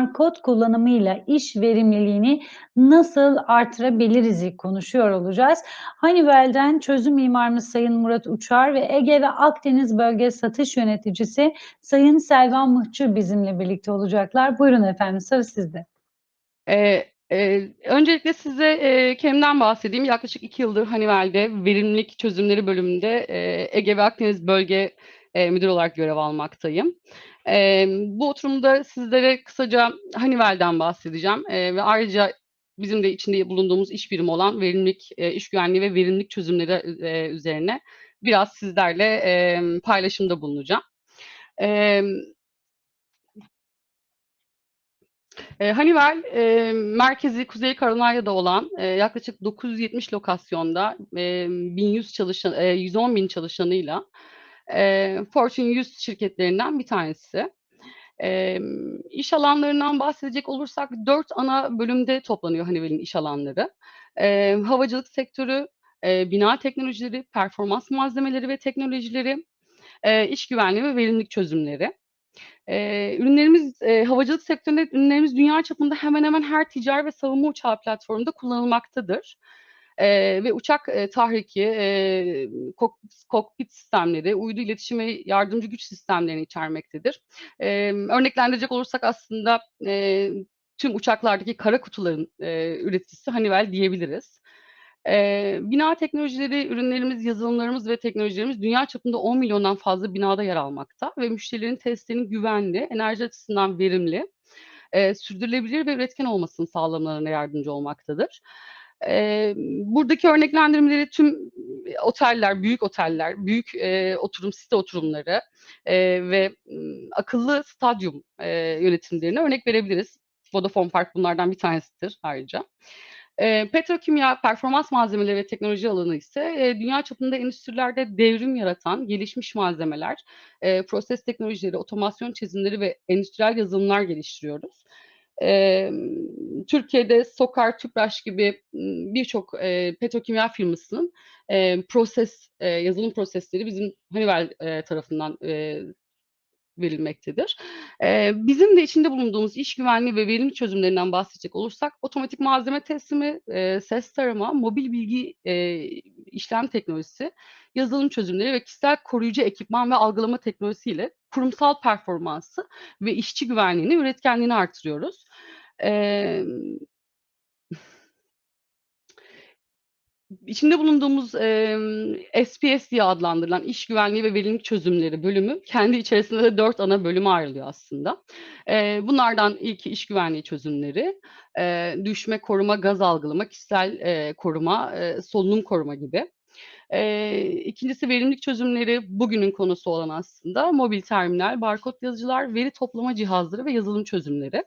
barkod kullanımıyla iş verimliliğini nasıl artırabiliriz'i konuşuyor olacağız. Honeywell'den çözüm mimarımız Sayın Murat Uçar ve Ege ve Akdeniz Bölge Satış Yöneticisi Sayın Selvan Mıhçı bizimle birlikte olacaklar. Buyurun efendim, söz sizde. Ee, e, öncelikle size e, kendimden bahsedeyim. Yaklaşık iki yıldır Honeywell'de verimlilik çözümleri bölümünde e, Ege ve Akdeniz bölge e, müdür olarak görev almaktayım. E, bu oturumda sizlere kısaca Honeywell'den bahsedeceğim e, ve ayrıca bizim de içinde bulunduğumuz iş birimi olan verimlilik, e, iş güvenliği ve verimlilik çözümleri e, üzerine biraz sizlerle e, paylaşımda bulunacağım. E, E, Honeywell e, merkezi Kuzey Carolina'da olan e, yaklaşık 970 lokasyonda e, 1100 çalışan, e, 110 bin çalışanıyla e, Fortune 100 şirketlerinden bir tanesi. E, iş alanlarından bahsedecek olursak dört ana bölümde toplanıyor Honeywell'in iş alanları. E, havacılık sektörü, e, bina teknolojileri, performans malzemeleri ve teknolojileri, e, iş güvenliği ve verimlilik çözümleri. Eee, ürünlerimiz, eee, havacılık sektöründe ürünlerimiz dünya çapında hemen hemen her ticari ve savunma uçağı platformunda kullanılmaktadır. Eee, ve uçak, eee, tahriki, eee, kok kokpit sistemleri, uydu iletişim ve yardımcı güç sistemlerini içermektedir. Emm, örneklendirecek olursak aslında, eee, tüm uçaklardaki kara kutuların, eee, üreticisi Honeywell diyebiliriz. Eee, bina teknolojileri, ürünlerimiz, yazılımlarımız ve teknolojilerimiz dünya çapında 10 milyondan fazla binada yer almakta ve müşterilerin testlerinin güvenli, enerji açısından verimli, eee, sürdürülebilir ve üretken olmasını sağlamalarına yardımcı olmaktadır. Eee, buradaki örneklendirmeleri tüm oteller, büyük oteller, büyük eee, oturum site oturumları eee, ve akıllı stadyum eee, yönetimlerine örnek verebiliriz. Vodafone Park bunlardan bir tanesidir ayrıca. Eee, petrokimya, performans malzemeleri ve teknoloji alanı ise eee, dünya çapında endüstrilerde devrim yaratan gelişmiş malzemeler, eee, proses teknolojileri, otomasyon çizimleri ve endüstriyel yazılımlar geliştiriyoruz. Emm, Türkiye'de Sokar, Tüpraş gibi birçok eee, petrokimya firmasının eee, proses, eee, yazılım prosesleri bizim Honeywell eee, tarafından eee, verilmektedir. Eee, bizim de içinde bulunduğumuz iş güvenliği ve verimlilik çözümlerinden bahsedecek olursak otomatik malzeme teslimi, eee, ses tarama, mobil bilgi eee, işlem teknolojisi, yazılım çözümleri ve kişisel koruyucu ekipman ve algılama teknolojisiyle kurumsal performansı ve işçi güvenliğini, üretkenliğini artırıyoruz. Emm İçinde bulunduğumuz emm, SPS diye adlandırılan iş güvenliği ve verimlilik çözümleri bölümü kendi içerisinde de 4 ana bölüme ayrılıyor aslında. Eee, bunlardan ilki iş güvenliği çözümleri, eee, düşme koruma, gaz algılama, kişisel, eee, koruma, eee, solunum koruma gibi. Eee, ikincisi verimlilik çözümleri bugünün konusu olan aslında mobil terminal, barkod yazıcılar, veri toplama cihazları ve yazılım çözümleri.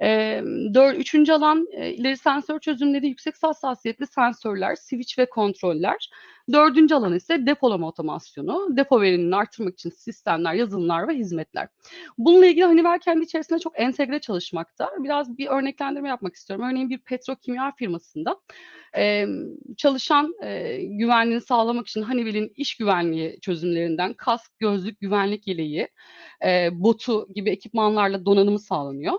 Emm, dör üçüncü alan, eee, ileri sensör çözümleri, yüksek hassasiyetli sensörler, switch ve kontroller. Dördüncü alan ise depolama otomasyonu, depo verimini artırmak için sistemler, yazılımlar ve hizmetler. Bununla ilgili Honeywell kendi içerisinde çok entegre çalışmakta. Biraz bir örneklendirme yapmak istiyorum. Örneğin bir petrokimya firmasında emm, çalışan, eee, güvenliğini sağlamak için Honeywell'in iş güvenliği çözümlerinden kask, gözlük, güvenlik yeleği, eee, botu gibi ekipmanlarla donanımı sağlanıyor.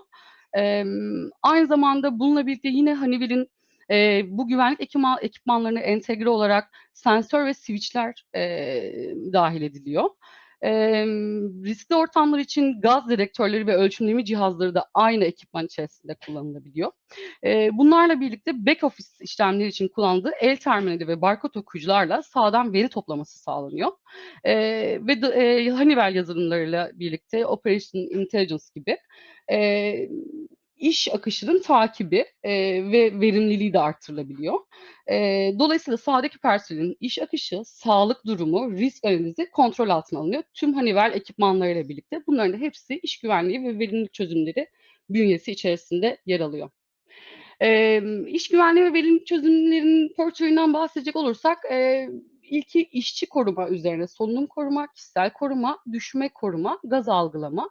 Emm, aynı zamanda bununla birlikte yine Honeywell'in eee, bu güvenlik ekima ekipmanlarına entegre olarak sensör ve switch'ler eee, dâhil ediliyor. Emm, riskli ortamlar için gaz dedektörleri ve ölçümleme cihazları da aynı ekipman içerisinde kullanılabiliyor. Eee, bunlarla birlikte back office işlemleri için kullandığı el terminali ve barkod okuyucularla sağdan veri toplaması sağlanıyor. Eee, ve d eee, Honeywell yazılımlarıyla birlikte Operation Intelligence gibi eee, iş akışının takibi eee, ve verimliliği de artırılabiliyor. Eee, dolayısıyla sahadaki personelin iş akışı, sağlık durumu, risk analizi kontrol altına alınıyor. Tüm Honeywell ekipmanlarıyla birlikte bunların da hepsi iş güvenliği ve verimlilik çözümleri bünyesi içerisinde yer alıyor. Emm, iş güvenliği ve verimlilik çözümlerinin portföyünden bahsedecek olursak, eee, ilki işçi koruma üzerine solunum koruma, kişisel koruma, düşme koruma, gaz algılama.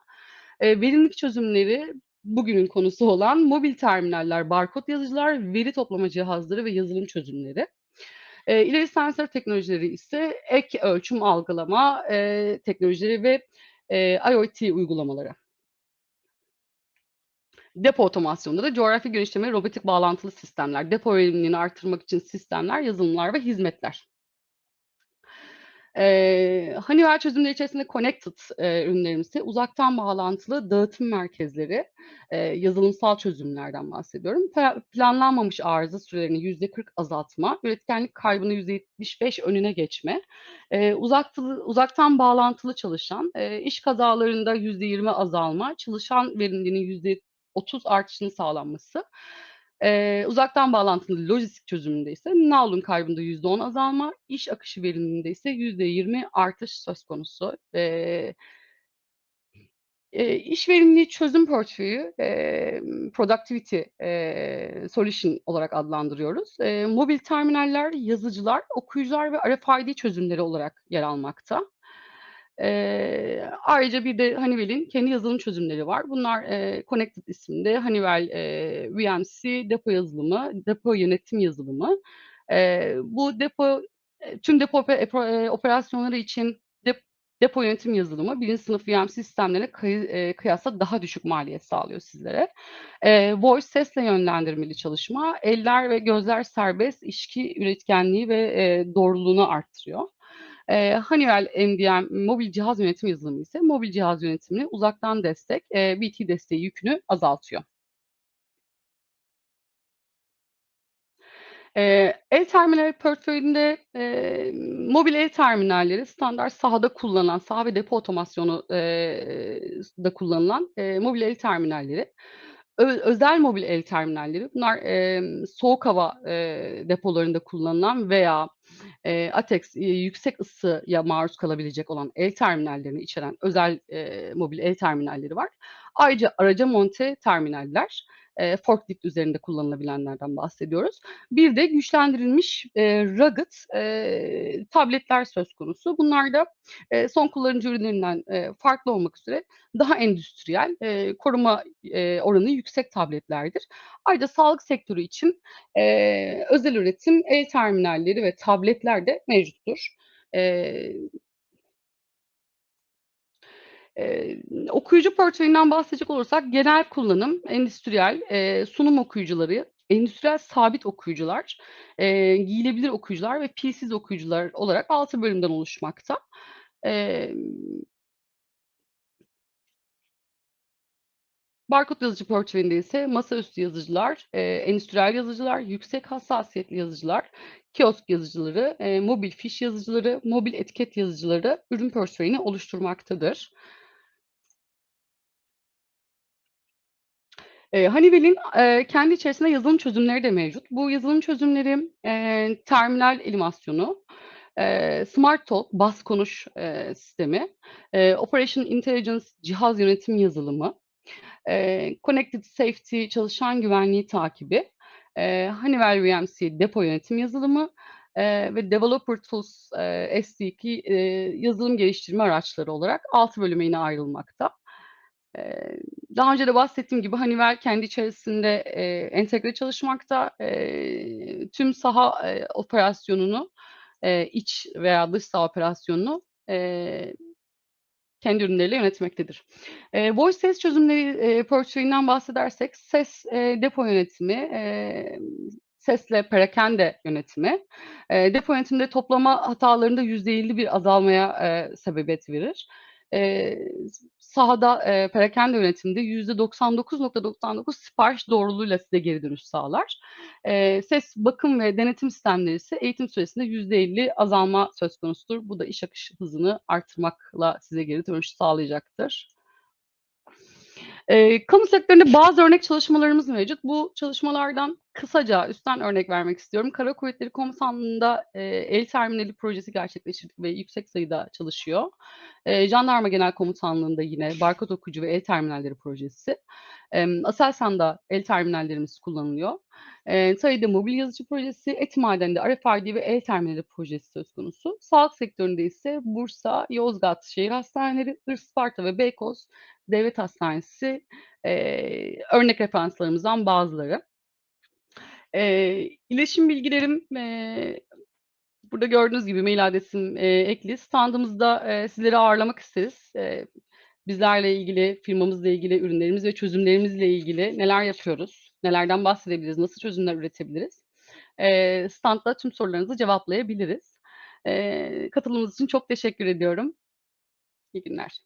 Eee, verimlilik çözümleri bugünün konusu olan mobil terminaller, barkod yazıcılar, veri toplama cihazları ve yazılım çözümleri. Eee, ileri sensör teknolojileri ise ek ölçüm algılama eee, teknolojileri ve eee, IoT uygulamaları. Depo otomasyonunda da coğrafi genişleme robotik bağlantılı sistemler, depo verimliliğini artırmak için sistemler, yazılımlar ve hizmetler. Eee, Honeywell çözümleri içerisinde connected eee, ürünlerimiz ise uzaktan bağlantılı dağıtım merkezleri, eee, yazılımsal çözümlerden bahsediyorum. Planlanmamış arıza sürelerini %40 azaltma, üretkenlik kaybını %75 önüne geçme, eee, uzaktılı, uzaktan bağlantılı çalışan, eee, iş kazalarında %20 azalma, çalışan verimliliğinin %30 artışının sağlanması, Eee, uzaktan bağlantılı lojistik çözümünde ise nalun kaybında %10 azalma, iş akışı verimliliğinde ise %20 artış söz konusu. Eee Eee, iş verimliliği çözüm portföyü, emm, productivity, eee, solution olarak adlandırıyoruz. Eee, mobil terminaller, yazıcılar, okuyucular ve RFID çözümleri olarak yer almakta. Eee, ayrıca bir de Honeywell'in kendi yazılım çözümleri var. Bunlar, eee, Connected isminde Honeywell, eee, VMC depo yazılımı, depo yönetim yazılımı. Eee, bu depo, eee, tüm depo epo eee, operasyonları için dep depo yönetim yazılımı 1. sınıf VMC sistemlerine kayı eee, kıyasla daha düşük maliyet sağlıyor sizlere. Eee, voice sesle yönlendirmeli çalışma, eller ve gözler serbest, işki üretkenliği ve, eee, doğruluğunu arttırıyor. Eee, Honeywell MDM mobil cihaz yönetim yazılımı ise mobil cihaz yönetimini uzaktan destek, eee, BT desteği yükünü azaltıyor. Eee, el terminali portföyünde, eee, mobil el terminalleri standart sahada kullanılan, saha ve depo otomasyonu eee, da kullanılan, eee, mobil el terminalleri. Özel mobil el terminalleri. Bunlar, emm, soğuk hava, eee, depolarında kullanılan veya, eee, ATEX, eee, yüksek ısıya maruz kalabilecek olan el terminallerini içeren özel, eee, mobil el terminalleri var. Ayrıca araca monte terminaller, eee, forklift üzerinde kullanılabilenlerden bahsediyoruz. Bir de güçlendirilmiş, eee, rugged, eee, tabletler söz konusu. Bunlar da, eee, son kullanıcı ürünlerinden, eee, farklı olmak üzere daha endüstriyel, eee, koruma, eee, oranı yüksek tabletlerdir. Ayrıca sağlık sektörü için, eee, özel üretim el terminalleri ve tabletler de mevcuttur. Eee Eee, okuyucu portföyünden bahsedecek olursak genel kullanım, endüstriyel, eee, sunum okuyucuları, endüstriyel sabit okuyucular, eee, giyilebilir okuyucular ve pilsiz okuyucular olarak 6 bölümden oluşmakta. Emm Barkod yazıcı portföyünde ise masaüstü yazıcılar, eee, endüstriyel yazıcılar, yüksek hassasiyetli yazıcılar, kiosk yazıcıları, eee, mobil fiş yazıcıları, mobil etiket yazıcıları ürün portföyünü oluşturmaktadır. Eee, Honeywell'in, eee, kendi içerisinde yazılım çözümleri de mevcut. Bu yazılım çözümleri, eee, terminal animasyonu, eee, Smart Talk, bas konuş, eee, sistemi, eee, Operation Intelligence cihaz yönetim yazılımı, eee, Connected Safety çalışan güvenliği takibi, eee, Honeywell VMC depo yönetim yazılımı, eee, ve Developer Tools, eee, SDK, eee, yazılım geliştirme araçları olarak 6 bölüme yine ayrılmakta. Daha önce de bahsettiğim gibi Honeywell kendi içerisinde, eee, entegre çalışmakta. Eee, tüm saha, eee, operasyonunu, eee, iç veya dış saha operasyonunu, eee, kendi ürünleriyle yönetmektedir. Eee, voice ses çözümleri, eee, portföyünden bahsedersek ses, eee, depo yönetimi, emm, sesle perakende yönetimi, eee, depo yönetiminde toplama hatalarında %50 bir azalmaya, eee, sebebiyet verir. Eee, sahada, eee, perakende yönetiminde %99.99 sipariş doğruluğuyla size geri dönüş sağlar. Eee, ses bakım ve denetim sistemleri ise eğitim süresinde %50 azalma söz konusudur. Bu da iş akış hızını artırmakla size geri dönüş sağlayacaktır. Eee, kamu sektöründe bazı örnek çalışmalarımız mevcut. Bu çalışmalardan kısaca üstten örnek vermek istiyorum. Kara Kuvvetleri Komutanlığı'nda, eee, el terminali projesi gerçekleştirdik ve yüksek sayıda çalışıyor. Eee, Jandarma Genel Komutanlığı'nda yine barkod okuyucu ve el terminalleri projesi. Emm, Aselsan'da el terminallerimiz kullanılıyor. Eee, TAİ'de mobil yazıcı projesi, Etimaden'de RFID ve el terminali projesi söz konusu. Sağlık sektöründe ise Bursa, Yozgat şehir hastaneleri, Isparta ve Beykoz Devlet Hastanesi, eee, örnek referanslarımızdan bazıları. Eee, iletişim bilgilerim, eee, burada gördüğünüz gibi mail adresim, eee, ekli. Standımızda, eee, sizleri ağırlamak isteriz. Eee, bizlerle ilgili, firmamızla ilgili, ürünlerimiz ve çözümlerimizle ilgili neler yapıyoruz, nelerden bahsedebiliriz, nasıl çözümler üretebiliriz? Eee, standda tüm sorularınızı cevaplayabiliriz. Eee, katılımınız için çok teşekkür ediyorum. İyi günler.